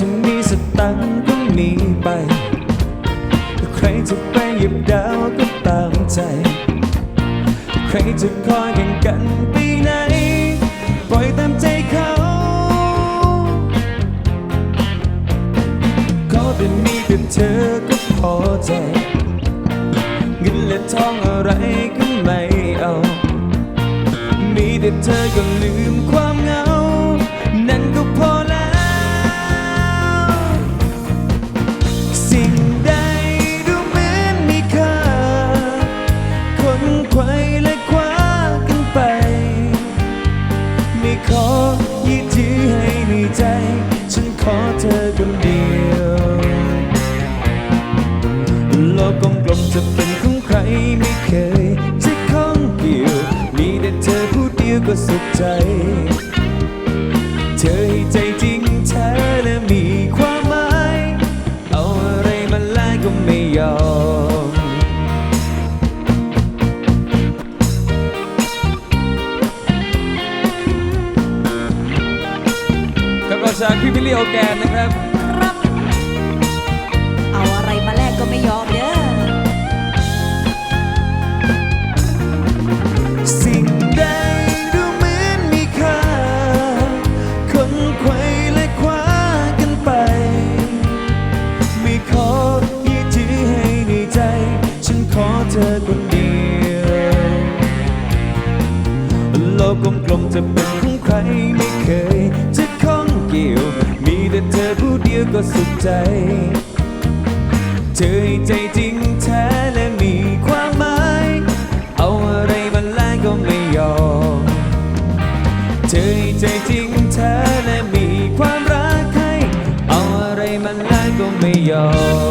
จะมีสตังค์ก็มีไป ใครจะไปหยียบดาวก็ตามใจ ใครจะคอยแข่งกันไปไหน ปล่อยตามใจเขาขอแต่มีแต่เธอก็พอใจเงินและทองอะไรก็ไม่เอา มีแต่เธอก็ลืมความ ขอยืดยื้อให้ในใจ ฉันขอเธอคนเดียวโลกกลมๆจะเป็นของใครไม่เคยจะข้องเกี่ยว มีแต่เธอผู้เดียวก็สุขใจ จากพี่พิลลี่โอแกนนะครับ ครับ เอาอะไรมาแลกก็ไม่ยอมเด้อ สิ่งใดดูเหมือนมีค่า คนไขว้และคว้ากันไป ไม่ขอยืดยื้อให้ในใจ ฉันขอเธอคนเดียวโลกกลมๆจะเป็นของใครไม่เคยจะียว มีแต่เธอผู้เดียวก็สุขใจ เธอให้ใจจริงแท้และมีความหมาย เอาอะไรมาแลกก็ไม่ยอม เธอให้ใจจริงแท้และมีความรักให้ เอาอะไรมาแลกก็ไม่ยอม